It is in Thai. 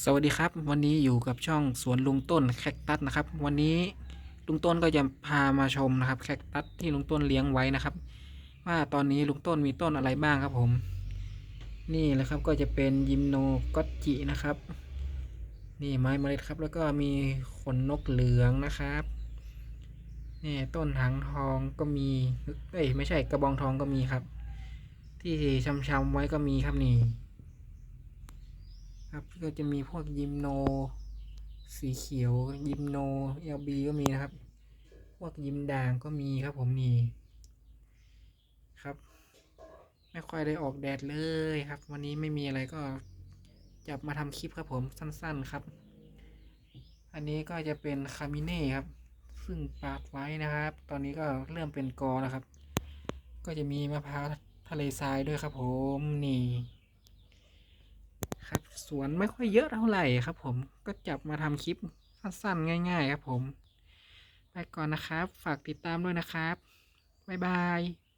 สวัสดีครับ วันนี้อยู่กับช่องสวนลุงต้นแคคตัสนะครับ วันนี้ลุงต้นก็จะพามาชมนะครับแคคตัสที่ลุงต้นเลี้ยงไว้นะครับ ว่าตอนนี้ลุงต้นมีต้นอะไรบ้างครับผม นี่แหละครับก็จะเป็นยิมโนก็อตจินะครับ นี่ไม้เมล็ดครับ แล้วก็มีขนนกเหลืองนะครับนี่ต้นหางทองก็มีเอ้ยไม่ใช่กระบองทองก็มีครับ ที่ช้ำๆไว้ก็มีครับนี่ ครับก็จะมีพวกยิมโน สีเขียวยิมโนเอลบีก็มีนะครับ พวกยิมด่างก็มีครับผมนี่ครับ ไม่ค่อยได้ออกแดดเลยครับ วันนี้ไม่มีอะไรก็จับมาทำคลิปครับผมสั้นๆครับ อันนี้ก็จะเป็นคามิเน่ครับ ซึ่งปาดไว้นะครับ ตอนนี้ก็เริ่มเป็นกอแล้วครับ ก็จะมีมะพร้าวทะเลทรายด้วยครับผมนี่ สวนไม่ค่อยเยอะเท่าไหร่ครับ ผมก็จับมาทำคลิปสั้นๆง่าย ๆ ครับ ผม ไปก่อนนะครับ ฝากติดตามด้วยนะครับบ๊ายบาย